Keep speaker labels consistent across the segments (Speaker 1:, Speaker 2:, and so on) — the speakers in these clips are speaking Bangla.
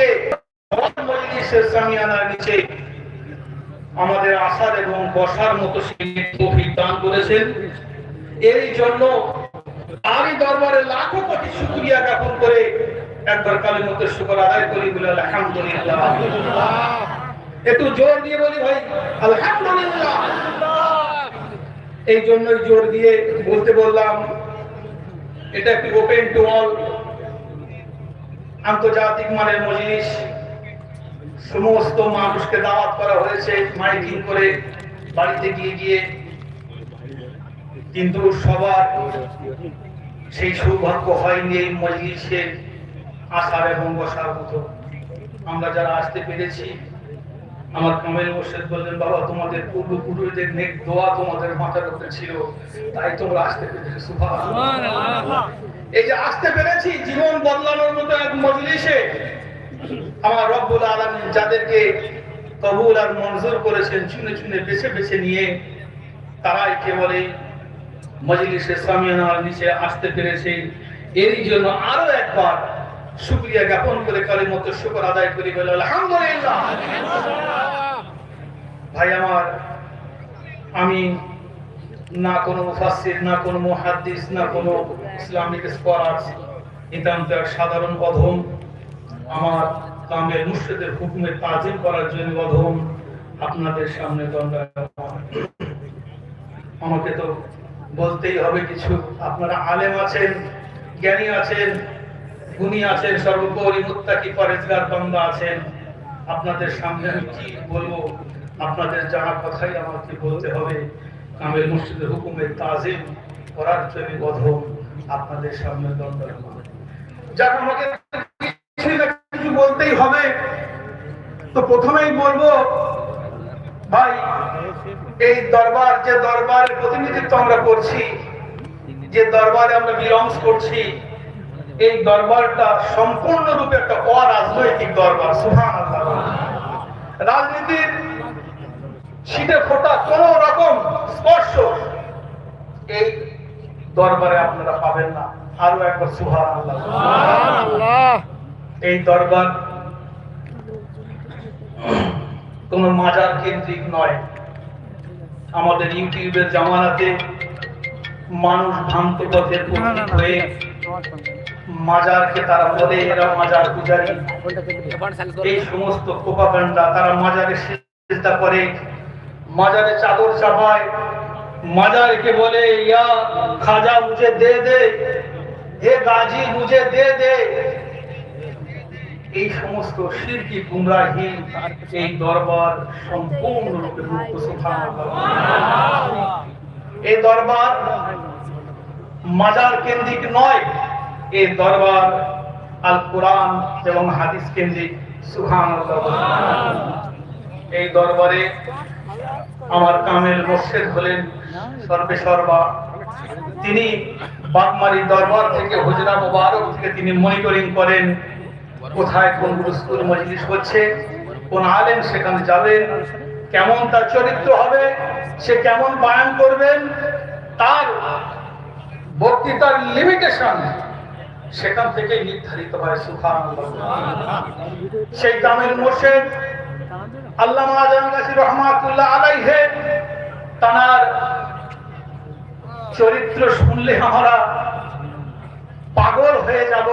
Speaker 1: হুজুরকে মজলিসের সামিয়ানার নিচে আমাদের আসার এবং বসার মতো সেই দান করেছেন। এই জন্য তারই দরবারে লাখো কোটি শুকরিয়া জ্ঞাপন করে একবার কালের মধ্যে শুকর আদায় করি বলে আলহামদুলিল্লাহ। একটু জোর দিয়ে বলি ভাই, আলহামদুলিল্লাহ। এই জন্যই জোর দিয়ে বলতে বললাম, এটা একটি ওপেন টু অল আন্তর্জাতিক মানের মজলিস, সমস্ত মানুষকে দাওয়াত করা হয়েছে মাইকিং করে বাড়িতে গিয়ে গিয়ে। কিন্তু সবার সেই সৌভাগ্য হয়নি এই মজলিসে আসার এবং বসার মতো। আমরা যারা আসতে পেরেছি, আমার কামেল মোর্শেদ বললেন, বাবা, তোমাদের পূর্ব পুরুষদের নেক দোয়া তোমাদের মাথার উপরে ছিল, তাই তোমরা আসতে পেরেছ। সুবহানাল্লাহ। এই যে আসতে পেরেছি জীবন বদলানোর মতো এক মজলিসে আমার রব্বুল আলামিন যাদেরকে কবুল আর মঞ্জুর করেছেন চুনে চুনে বেছে বেছে নিয়ে তারাই কেবল এই মজলিসে সামিয়ানার নিচে আসতে পেরেছে। এরই জন্য আরও একবার শুক্রিয়া জ্ঞাপন করে কালের মতো শুকর আদায় করি বলে আলহামদুলিল্লাহ। ভাই আমার আমি না কোনো মুফাসসির, না কোনো মুহাদ্দিস, না কোনো ইসলামিক স্কলার নিতান্ত এক সাধারণ অধম। আমার কামের মুর্শিদের হুকুমে তাজিম করার জন্য অধম। আপনাদের সামনে আমাকে তো বলতেই হবে কিছু। আপনারা আলেম আছেন, জ্ঞানী আছেন, গুণী আছেন, সর্বোপরি মুত্তাকি পরেজগার বান্দা আছেন। আপনাদের সামনে আমি কি বলব? আপনাদের জানা কথাই আমাকে বলতে হবে কামের মুর্শিদের হুকুমে তাজিম করার জন্য অধম আপনাদের সামনে দণ্ডায়মান যাক, আমাকে কিছু বলতেই হবে। তো প্রথমেই বলব, ভাই, এই দরবার, যে দরবারের প্রতিনিধিত্ব আমরা করছি, যে দরবারে আমরা বিলংস করছি, এই দরবারটা সম্পূর্ণরূপে একটা অরাজনৈতিক দরবার সুহান রাজনীতির শীতে ফোটা কোন রকম স্পর্শ এই দরবারে আপনারা পাবেন না। আরও একবার সুহান আল্লাহ এই দরবার কোন মাজার কেন্দ্রিক নয়। আমাদের ইউটিউবের জামানাতে মানুষ ভ্রান্ত পথের হয়ে মাজারকে তারা বলে এরা মাজার পূজারী। এই সমস্ত প্রোপাগান্ডা তারা মাজারে চেষ্টা করে। মাজারে চাদর চাপায় মাজারকে বলে, ইয়া খাজা মুঝে দে দে হে গাজী মুঝে দে দে। এই সমস্ত শিরকি গুমরাহি এই দরবার সম্পূর্ণরূপে মুক্ত এই দরবার মাজার কেন্দ্রিক নয়, এই দরবার আল কোরআন এবং হাদিস কেন্দ্রিক সুবহানাল্লাহ। এই দরবারে আমার কামেল মোর্শেদ হলেন সর্বে সর্বা। তিনি বাগমারি দরবার থেকে হুজরা মোবারক থেকে তিনি মনিটরিং করেন, কোথায় কোন স্কুল মজলিস হচ্ছে, কোন আলেম সেখানে যাবেন, কেমন তার চরিত্র হবে, সে কেমন বায়ান করবেন, তার বক্তৃতার লিমিটেশন সেখান থেকে নির্ধারিত হয় সুখান সেই কামেল মোর্শেদ চরিত্র শুনলে আমরা পাগল হয়ে যাব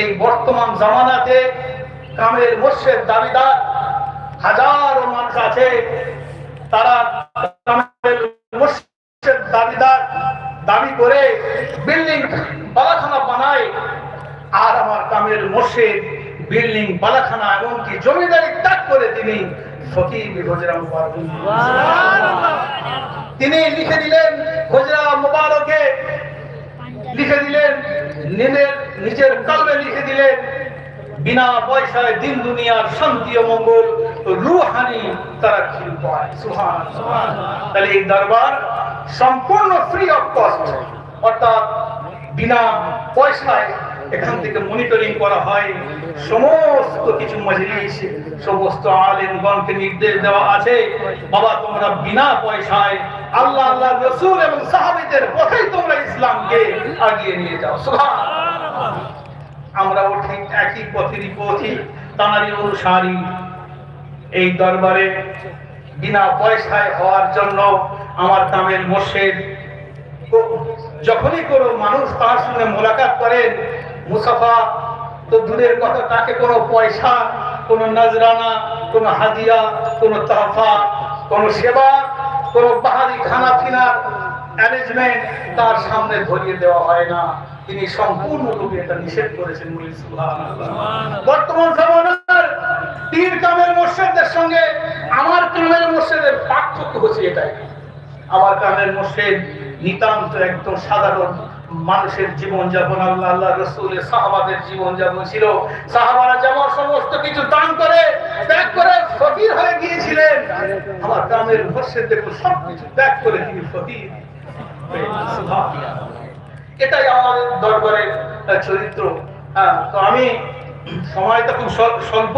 Speaker 1: এই বর্তমান জামানাতে। কামের মোর্শেদ দাবিদার হাজারো মানুষ আছে, তারা দাবি করে বিল্ডিং বানায়, আর আমার কামের মোর্শেদ বিল্ডিং বালাখানা এমনকি জমিদারি ত্যাগ করে তিনি ফকির হজরা মুবারক তিনি লিখে দিলেন হজরা মুবারকে। লিখে দিলেন নিজের নিজের কলমে লিখে দিলেন বিনা পয়সায় দিন দুনিয়ার শান্তি ও মঙ্গল রুহানি তারা খিল পায়। সুহান তাহলে এই দরবার সম্পূর্ণ ফ্রি অফ কস্ট অর্থাৎ বিনা পয়সায় এখান থেকে মনিটরিং করা হয়। সমস্ত কিছু মজলিস, সমস্ত আলেমগণকে নির্দেশ দেওয়া আছে। বাবা, তোমরা বিনা পয়সায় আল্লাহ আল্লাহ, রসুল এবং সাহাবিদের পথেই তোমরা ইসলামকে আগিয়ে নিয়ে যাও। আমরাও ঠিক একই পথেরই পথি তাঁরই অনুসারী এই দরবারে বিনা পয়সায় হওয়ার জন্য আমার কামের মোর্শেদ, যখনই কোনো মানুষ তার সঙ্গে মোলাকাত করেন মুসাফা তো দূরের কথা, তাকে কোনো পয়সা, কোনো নজরানা, কোনো হাদিয়া, কোনো তহফা, কোনো সেবা, কোনো বাহারি খানা পিনার অ্যারেঞ্জমেন্ট তার সামনে ধরিয়ে দেওয়া হয় না। তিনি সম্পূর্ণরূপে এটা নিষেধ করেছেন বর্তমান জামানার পীর কামের মোর্শেদদের সঙ্গে আমার কামের মোর্শেদের পার্থক্য হচ্ছে এটাই। আমার কামের মোর্শেদ নিতান্ত একদম সাধারণ মানুষের জীবন যাপন আল্লাহ আল্লাহ রসুলের সাহাবাদের জীবন যাপন ছিল। সাহাবারা যেমন সমস্ত কিছু দান করে ত্যাগ করে ফকির হয়ে গিয়েছিলেন। আমার কামের মোর্শেদ দেখুন সব কিছু ত্যাগ করে তিনি ফকির। এটাই আমাদের দরবারের আহ, চরিত্র। তো আমি সময়টা খুব স্বল- স্বল্প।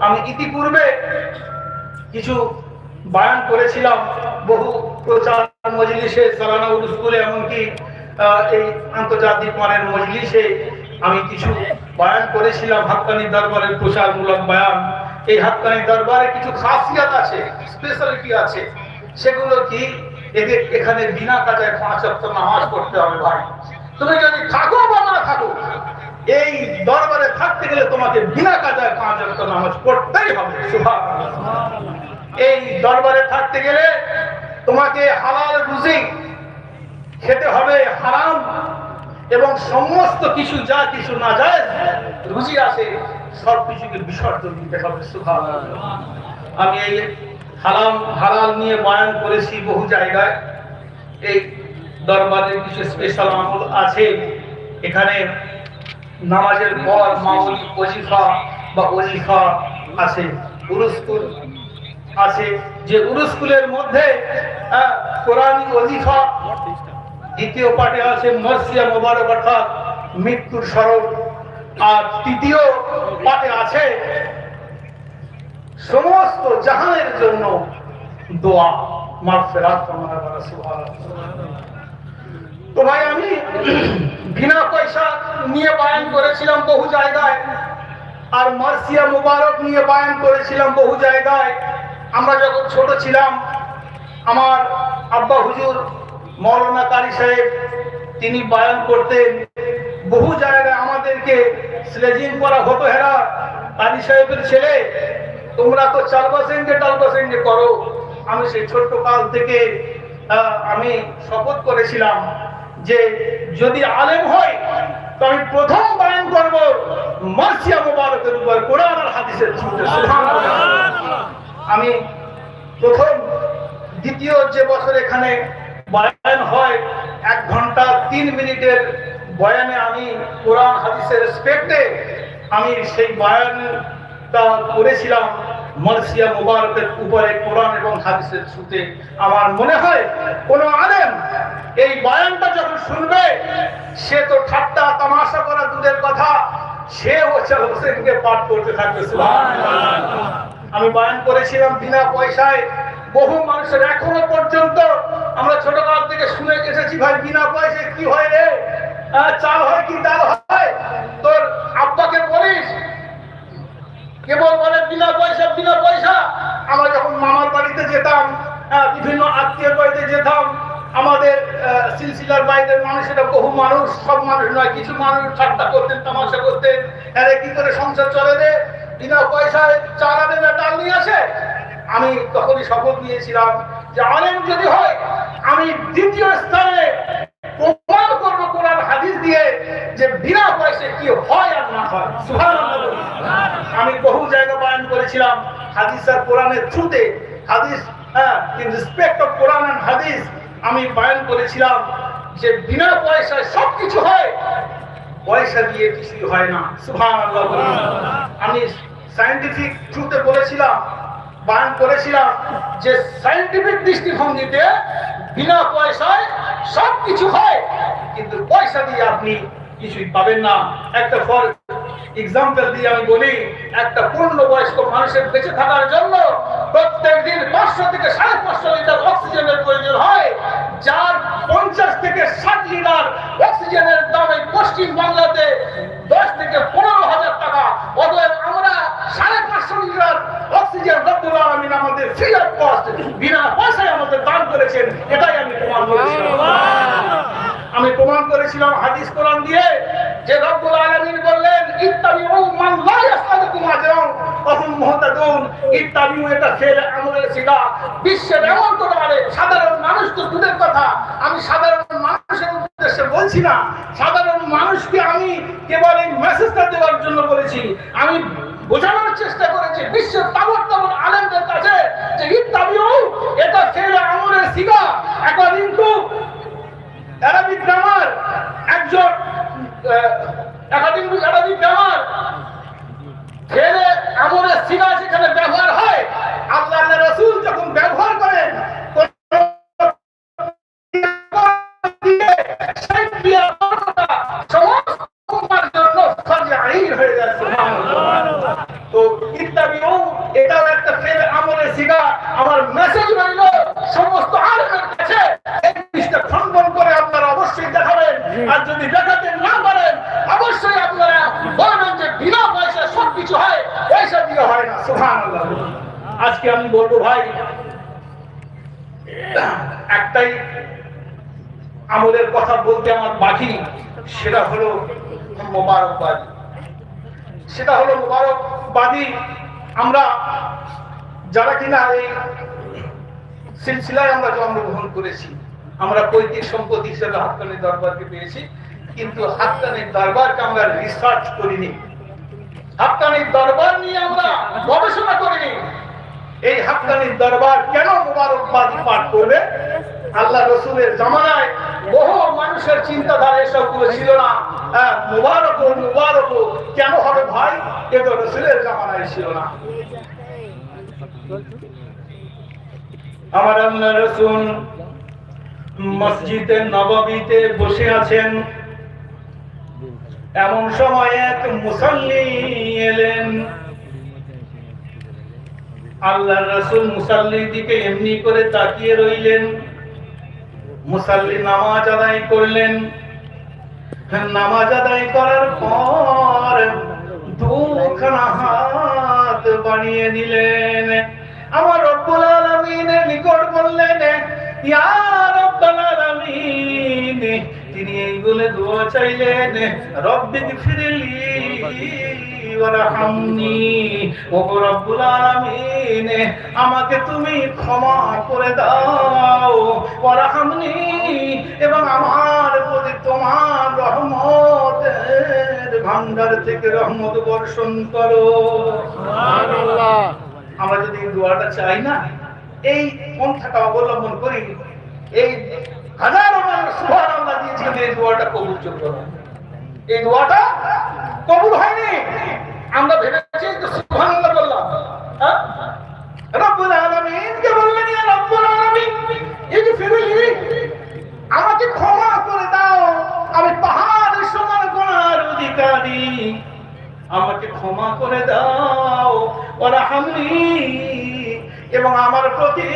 Speaker 1: আমি ইতিপূর্বে কিছু বায়ান করেছিলাম। বহু প্রচার মজলিসে সালানা স্কুলে এমনকি এই আন্তর্জাতিক মানের মজলিসে আমি কিছু বায়ান করেছিলাম, হাক্কানি দরবারের প্রচারমূলক বায়ান। এই হাক্কানি দরবারে কিছু খাসিয়াত আছে স্পেশালিটি আছে। সেগুলো কি? এদের এখানে বিনা কাজায় পাঁচ অক্ট নামাজ পড়তে হবে ভাই। তুমি যদি থাকো বা না থাকো, এই দরবারে থাকতে গেলে তোমাকে বিনা কাজায় পাঁচ অক্ট নামাজ পড়তেই হবে। এই দরবারে থাকতে গেলে তোমাকে হালাল রুজি খেতে হবে হারাম। এবং সমস্ত কিছু যা কিছু না যায়, রুজি আসে সব কিছুকে বিসর্জন দিতে হবে, সুবহানাল্লাহ। আমি এই হারাম হালাল নিয়ে বয়ান করেছি বহু জায়গায়। এই দরবারে কিছু স্পেশাল আমল আছে। এখানে নামাজের পর মামুলি ওজিফা বা ওজিফা আছে, উরুস্কুল আছে। যে উরুস্কুলের মধ্যে কোরআনি ওজিফা দ্বিতীয় পাঠে আছে, মর্সিয়া মোবারক অর্থাৎ মৃত্যুর স্মরণ। আর তৃতীয় পাঠে আছে, সমস্ত জাহানের জন্য দোয়া। সুবহানাল্লাহ। তো ভাই, আমি বিনা পয়সা নিয়ে বায়ান করেছিলাম বহু জায়গায়, আর মার্সিয়া মুবারক নিয়ে বায়ান করেছিলাম বহু জায়গায়। আমরা যখন ছোট ছিলাম, আমার আব্বা হুজুর মৌলানা কারি সাহেব তিনি বায়ান করতেন। বহু জায়গায় আমাদেরকে স্লেজিং করা হতো হেরা। কারি সাহেবের ছেলে তোমরা তো চালবাসেঙ্গে টালবাসেঙ্গে করো। আমি সেই ছোট্ট কাল থেকে আমি শপথ করেছিলাম যে যদি আলেম হয় তো আমি প্রথম বায়ান করব মার্সিয়া মোবারকের উপর কোরআন আর হাদিসের আমি প্রথম দ্বিতীয় যে বছর এখানে বয়ান হয়, এক ঘণ্টা তিন মিনিটের বয়ানে আমি কোরআন, হাদিসের রেসপেক্টে আমি সেই বয়ানটা করেছিলাম মরসিয়া মুবারকের উপরে কোরআন এবং হাদিসের ছুতে আমার মনে হয় কোন আলেম এই বয়ানটা যখন শুনবে, সে তো ঠাট্টা তামাশা করা দুধের কথা, সে হচ্ছে হোসেনকে পাঠ করতে থাকবে। আমি বয়ান করেছিলাম বিনা পয়সায় বহু মানুষের এখনও পর্যন্ত আমরা ছোটকাল থেকে শুনে এসেছি ভাই বিনা পয়সায় কি হয় রে? আহ, চাল হয় কি ডাল হয়? তোর আব্বাকে বলিস কেবল বলে বিনা পয়সা বিনা পয়সা। আমরা যখন মামার বাড়িতে যেতাম আহ, বিভিন্ন আত্মীয় বাড়িতে যেতাম আমাদের সিলসিলার বাইরের মানুষেরা বহু মানুষ সব মানুষ নয় কিছু মানুষ ঠাট্টা করতেন তামাশা করতেন। আরে কি করে সংসার চলে রে? বিনা পয়সায় চাল আনে না ডাল নিয়ে আসে? আমি তখনই শপথ নিয়েছিলাম যে আলেম যদি হয়, আমি দ্বিতীয় স্থানে প্রমাণ করব কোরআন, হাদিস দিয়ে যে বিনা পয়সায় কি হয় আর না হয়। আমি বহু জায়গা বয়ান করেছিলাম, হাদিস আর কোরআনের থ্রুতে। হাদিস হ্যাঁ in respect of Quran and hadith, আমি বয়ান করেছিলাম যে বিনা পয়সায় সব কিছু হয়, পয়সা দিয়ে কিছুই হয় না। বলুন। আমি সায়েন্টিফিক ট্রুথে বলেছিলাম বয়ান করেছিলাম যে সাইন্টিফিক দৃষ্টিভঙ্গিতে বিনা পয়সায় সব কিছু হয়, কিন্তু পয়সা দিয়ে আপনি কিছুই পাবেন না। একটা ফল এক্সাম্পল দিয়ে আমি বলি, একটা পূর্ণ বয়স্ক মানুষের বেঁচে থাকার জন্য প্রত্যেক দিন পাঁচশো থেকে সাড়ে পাঁচশো লিটার অক্সিজেনের প্রয়োজন হয়। যার পঞ্চাশ থেকে ষাট লিটার অক্সিজেনের দাম এই পশ্চিম বাংলাতে দশ থেকে পনেরো হাজার টাকা। অতএব আমরা সাড়ে পাঁচশো লিটার অক্সিজেন রব্বুল আলমিন আমাদের ফ্রি অফ কস্ট বিনা পয়সায় আমাদের দান করেছেন এটাই আমি প্রমাণ করেছিলাম। আমি প্রমাণ করেছিলাম হাদিস কোরআন দিয়ে যে রব্বুল আলামিন বললেন ইত্তাবিউ মান লা ইয়াসআলুকুম আজরান ফাহুম মুহতাদুন এটা ফেল আমলের সিগা বিশ্বের আলে সাধারণ মানুষ তো দূরের কথা। আমি সাধারণ মানুষের বলছি না। সাধারণ মানুষকে আমি কেবল এই মেসেজটা দেওয়ার জন্য বলেছি। আমি বোঝানোর চেষ্টা করেছি বিশ্বের তাবর তাবর আলেমদের কাছে যে ইত্তাবিউ এটা ফেল আমলের সিগা অ্যাকর্ডিং টু অ্যারাবিক একজন একাডেমিক অ্যারাবিক গ্রামার ফেলে আমাদের সিনা যেখানে ব্যবহার হয় আল্লাহ সেটা হলো মোবারকবাদী। সেটা হলো মোবারকবাদী। আমরা যারা কিনা এই সিলসিলায় আমরা জন্মগ্রহণ করেছি, আমরা পৈতৃক সম্পত্তি হিসেবে হাক্কানির দরবারকে পেয়েছি, কিন্তু হাক্কানির দরবারকে আমরা রিসার্চ করিনি। হাক্কানির দরবার নিয়ে আমরা গবেষণা করিনি। এই হাক্কানির দরবার কেন মোবারকবাদ পাঠ করবে? আল্লাহ রসুলের জামানায় বহু মানুষের চিন্তাধারা এসবগুলো ছিল না। হ্যাঁ, মুবারক মুবারক। কেন হবে ভাই? এ তো রসুলের জামানায় ছিল না। আমার আল্লাহ রসুল মসজিদে নববীতে বসে আছেন। এমন সময় এক মুসল্লি এলেন। আল্লাহ রসুল মুসাল্লির দিকে এমনি করে তাকিয়ে রইলেন। মুসাল্লি নামাজ আদায় করলেন। নামাজ আদায় করার পর দুখানা হাত বানিয়ে দিলেন। আমার রব্বুল আলামিনের নিকট বললেন, ইয়া রব্বুল আলামিন। তিনি এই বলে দোয়া চাইলেন, রব্বি ফিরলি ওয়ারহামনি ও রব্বুল আলামিন আমাকে তুমি ক্ষমা করে দাও। ওয়ারহামনি এবং আমার প্রতি তোমার রহমতের ভান্ডার থেকে রহমত বর্ষণ করো। আমরা যদি এই দোয়াটা চাই না এই পন্থাটা অবলম্বন করি এই হাজারো মানুষ সুবহান আল্লাহ এই দোয়াটা কবুল যোগ্য এই দোয়াটা কবুল হয়নি। আমরা ভেবেছি তো সুবহান আল্লাহ বললাম। হ্যাঁ? রব্বুল আলামিন কে বললেন, ইয়া রব্বুল আলামিন, ইগফিরলি, আমাকে ক্ষমা করে দাও। আমি পাহাড়ের সমান গোনার অধিকারী। আমাকে ক্ষমা করে দাও। ওরা হামলি। এবং আমার প্রতি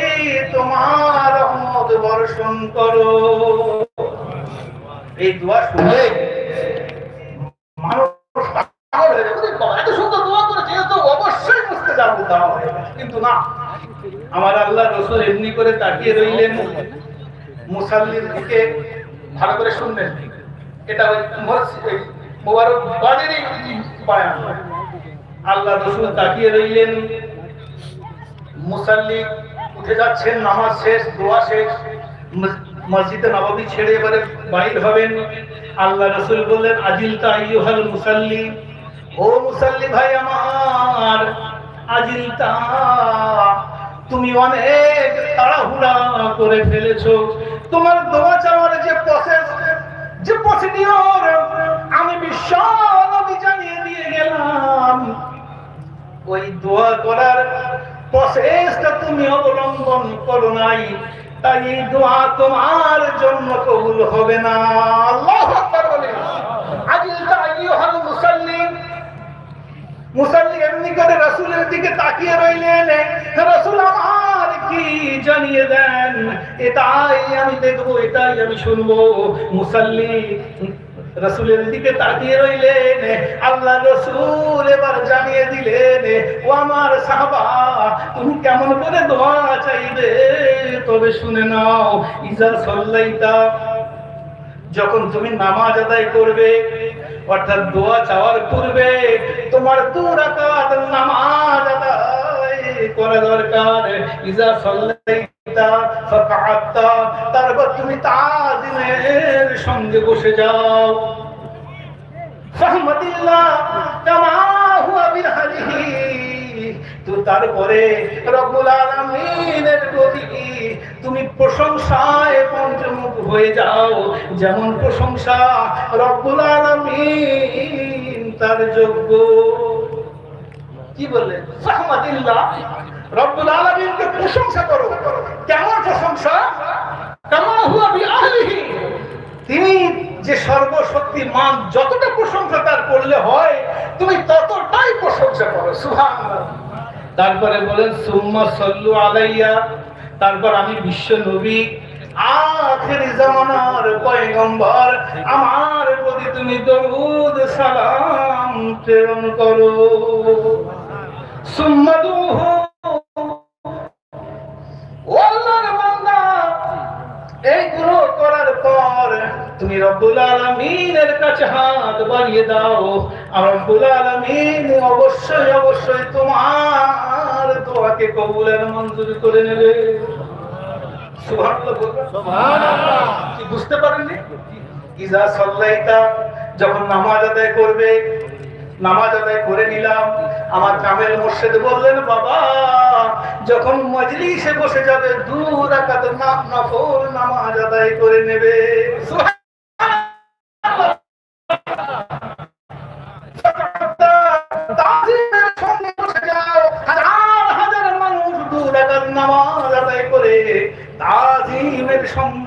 Speaker 1: তোমার রহমত বর্ষণ করো। এই দোয়া শুনলে মানুষ পাগল হয়ে যাবে। ওরে বাবা, এত সুন্দর দোয়া করেছে এ তো অবশ্যই বুঝতে যাব কিন্তু না, আমার আল্লাহ রসুল এমনি করে তাকিয়ে রইলেন। মুসাল্লির দিকে ভালো করে শুনবেন এটা ওই আল্লাহ রসুল তাকিয়ে রইলেন। মুসাল্লি উঠে যাচ্ছেন, নামাজ শেষ, দোয়া শেষ। মসজিদে নবাবী ছেড়ে এবারে বাইর হবেন। আল্লাহ রসুল বললেন আজিল তাইয়ুহাল মুসাল্লি। ও মুসাল্লি ভাই আমার তুমি অনেক তাড়াহুড়া করে তোমার দোয়া চাওয়ার যে প্রসেস যে প্রসিডিওর আমি বিশাল আমি জানিয়ে দিয়ে গেলাম। ওই দোয়া করার প্রসেসটা তুমি অবলম্বন করো নাই, তাই দোয়া তোমার জন্য কবুল হবে না। আল্লাহু আকবার বলে। আজিল মুসাল্লি এমনি করে রসুলের দিকে তাকিয়ে রইলেন। আমার কি জানিয়ে দেন? এটাই আমি দেখব, এটাই আমি শুনব। রসুলের দিকে তাকিয়ে রইলেন। আল্লাহ রসুল এবার জানিয়ে দিলেন, ও আমার সাহাবা, তুমি কেমন করে দোয়া চাইবে? তবে শুনে নাও, ইজা সল্লাইতা যখন তুমি নামাজ আদায় করবে, অর্থাৎ দোয়া চাওয়ার পূর্বে তোমার দু নামাজ আদায় করা দরকার। ইজা সাল্লাইতা তারপর তুমি তাজিমের সঙ্গে বসে যাও। ফাহমাদিল্লাহ, কামা হুয়া তো তারপরে রব্বুল আলামিনের প্রতি তুমি প্রশংসায় পঞ্চমুখ হয়ে যাও? যেমন প্রশংসা রব্বুল আলামিন তার যোগ্য। কি বললেন? ফাহমাদিল্লাহ রব্বুল আলামিনকে প্রশংসা করো। কেমন প্রশংসা? কামা হুয়া বিআহলিহি। তিনি যে সর্বশক্তিমান যতটা প্রশংসা তার করলে হয়, তুমি ততটাই প্রশংসা করো। সুবহানাল্লাহ। তারপরে বলেন, সুম্মা সল্লু আলাইয়া। তারপর আমি বিশ্ব নবী। আখেরি জামানার পয়গম্বর, আমার প্রতি তুমি দরুদ, সালাম প্রেরণ করো। সুম্মা দুহু। ও আল্লাহর বান্দা এইগুলো করার পর তুমি রব্বুল আলামিনের কাছে হাত বাড়িয়ে দাও। আর রব্বুল আলামিন অবশ্যই অবশ্যই তোমার দোয়াকে কবুলের মঞ্জুর করে নেবে। সুবহানাল্লাহ? কি বুঝতে পারেননি? ইজা সাল্লাইতা যখন নামাজ আদায় করবে নামাজ আদায় করে নিলাম। আমার কামেল মোর্শেদ বললেন বাবা যখন মজলিসে বসে যাবে দু রাকাত নফল নামাজ আদায় করে নেবে।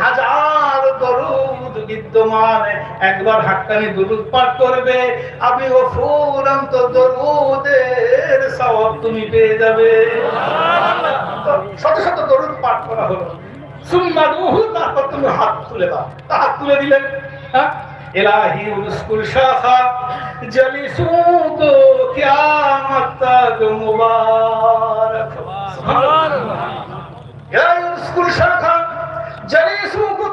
Speaker 1: হাজার দরুদ বিদ্যমান একবার হাক্কানি দরুদ পাঠ করবে আমি ও ফুরন্ত দরুদের সওয়াব তুমি পেয়ে যাবে শত শত দরুদ পাঠ করা হলো সুম্মা দুহু তারপর তুমি হাত তুলে দাও তা হাত তুলে দিলেন হ্যাঁ इलाही उसकुल शाखा जलिसों को क्यामत तक मुबारक इलाही उसकुल शाखा जलिसों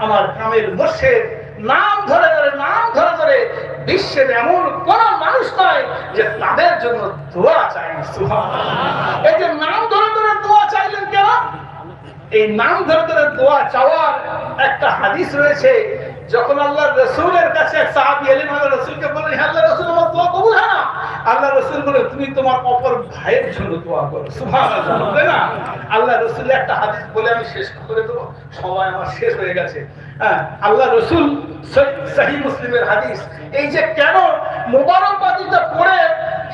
Speaker 1: আমার গ্রামের মুর্শিদ নাম ধরে ধরে, নাম ধরে ধরে বিশ্বের এমন কোন মানুষ নয় যে তাদের জন্য দোয়া চাই। এই যে নাম ধরে ধরে দোয়া চাইলেন কেন? এই নাম ধরে ধরে দোয়া চাওয়ার একটা হাদিস রয়েছে, যখন আল্লাহ রসুলের কাছে এক সাহাবী এলেন আল্লাহ রসুলকে বললেন, "হে আল্লাহ রসুল, আমার দোয়া কবুল হয় না। আল্লাহ রসুল বলে, তুমি তোমার অপর ভাইয়ের জন্য দোয়া করো। সুবহানাল্লাহ, তাই না? আল্লাহ রসুল একটা হাদিস বলে আমি শেষ করে দেবো। সময় আমার শেষ হয়ে গেছে। হ্যাঁ আল্লাহ রসুল সহি মুসলিমের হাদিস, এই যে কেন মোবারকবাদিটা পড়ে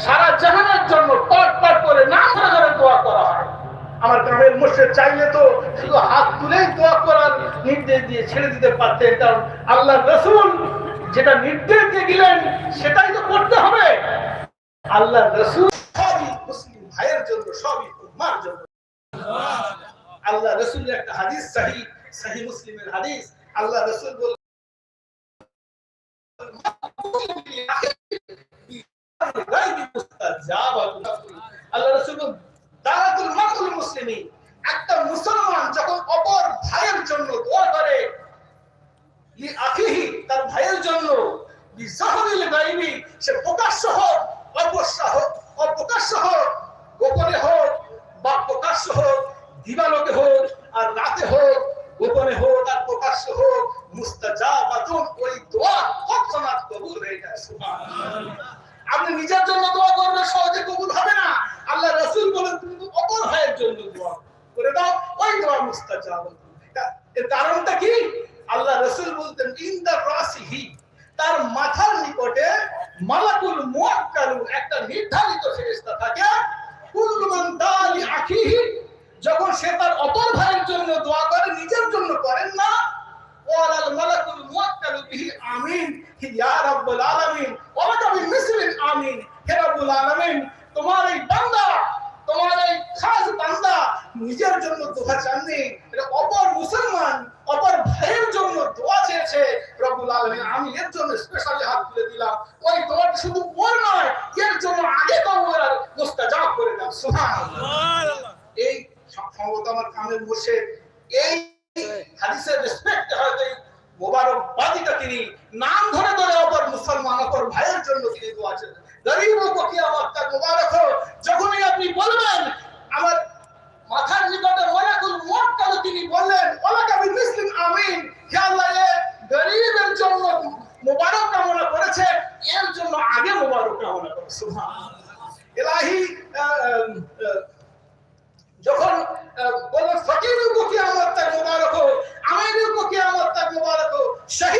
Speaker 1: সারা জাহানের জন্য পট পট করে নাম ধরে ধরে দোয়া করা হয়? আমার গ্রামের মুর্শিদ চাইলে তো শুধু হাত তুলেই দোয়া করার নির্দেশ দিয়ে ছেড়ে দিতে পারতেন, কারণ আল্লাহ রসুল যেটা নির্দেশ দিয়ে দিলেন সেটাই তো করতে হবে। আল্লাহ রসুল সবই মুসলিম ভাইয়ের জন্য, সবই উম্মার জন্য। আল্লাহ রসুলের একটা হাদিস সাহি সাহি মুসলিমের হাদিস। আল্লাহ রসুল বল
Speaker 2: একটা মুসলমান যখন অপর ভাইয়ের জন্য দোয়া করে তার ভাইয়ের জন্য সে প্রকাশ্য হোক হোক অপ্রকাশ্য হোক, গোপনে হোক বা প্রকাশ্য হোক, দিবালোকে হোক আর রাতে হোক, গোপনে হোক আর প্রকাশ্য হোক মুস্তাজাবাতুন ওই দোয়া তৎক্ষণাৎ কবুল হয়ে যায় আপনি নিজের জন্য দোয়া করলে সহজে কবুল হবে না। আল্লাহ রাসূল বলেন, তুমি অপর ভাইয়ের জন্য দোয়া করে দাও, ওই দোয়া মুস্তাজাব এর কারণটা কি? আল্লাহ রাসূল বলতেন ইনদা রাসিহি, তার মাথার নিকটে মালাকুল মুয়াক্কালু একটা নির্ধারিত ফেরেশতা থাকে, কুল্লু মান তালি আখিহি, যখন সে তার অপর ভাইয়ের জন্য দোয়া করে, নিজের জন্য করেন না, ওয়ালাল মালাকুল মুয়াক্কালু বিহি আমিন। ইয়া রাব্বুল আলামিন, ওয়া লাকা মিসলিন আমিন। হে রাব্বুল আলামিন, তোমার এই বান্দা তোমার এই খাস বান্দা নিজের জন্য দোয়া চাননি। এটা অপর মুসলমান অপর ভাইয়ের জন্য দোয়া চেয়েছে। রব্বুল আলামিন আমি এর জন্য স্পেশালি হাত তুলে দিলাম। ওই দোয়াটা শুধু ওর নয় এর জন্য আগে কবর আর মুস্তাজাব করে দাও। সুবহানাল্লাহ। এই সম্ভবত আমার বসে এই হাদিসের রেসপেক্ট হয়তো মোবারকবাদিটা তিনি নাম ধরে ধরে অপর মুসলমান অপর ভাইয়ের জন্য তিনি দোয়া চেয়েছেন। গরিব ও কিয়ামত তার যখনই আপনি বলবেন, আমার মাথার নিকটে ওয়ালাকুল মুওয়াক্কাল তিনি বললেন ওয়ালাকা বিমিসলিন আমিন। হে আল্লাহ, এ গরিবের জন্য মোবারক কামনা করেছে, এর জন্য আগে মোবারক কামনা করে। সুবহানাল্লাহ। ইলাহি যখন বলে ফকিরুল কো কিয়ামত মুবারক হো আমিরুল কো কিয়ামত মুবারক হো শহীদুল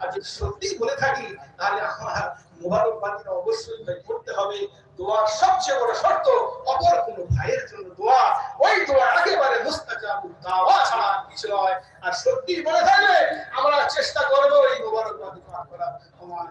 Speaker 2: আর যদি সত্যি বলে থাকি, তাহলে আমার মোবারকবাদীরা অবশ্যই করতে হবে। দোয়ার সবচেয়ে বড় শর্ত, অপর কোন ভাইয়ের জন্য দোয়া। ওই দোয়া একেবারে মুস্তাজাবু দাওয়া ছাড়া কিছু নয়। আর সত্যি বলে থাকলে আমরা চেষ্টা করব এই মোবারকবাদী পাঠ করা আমার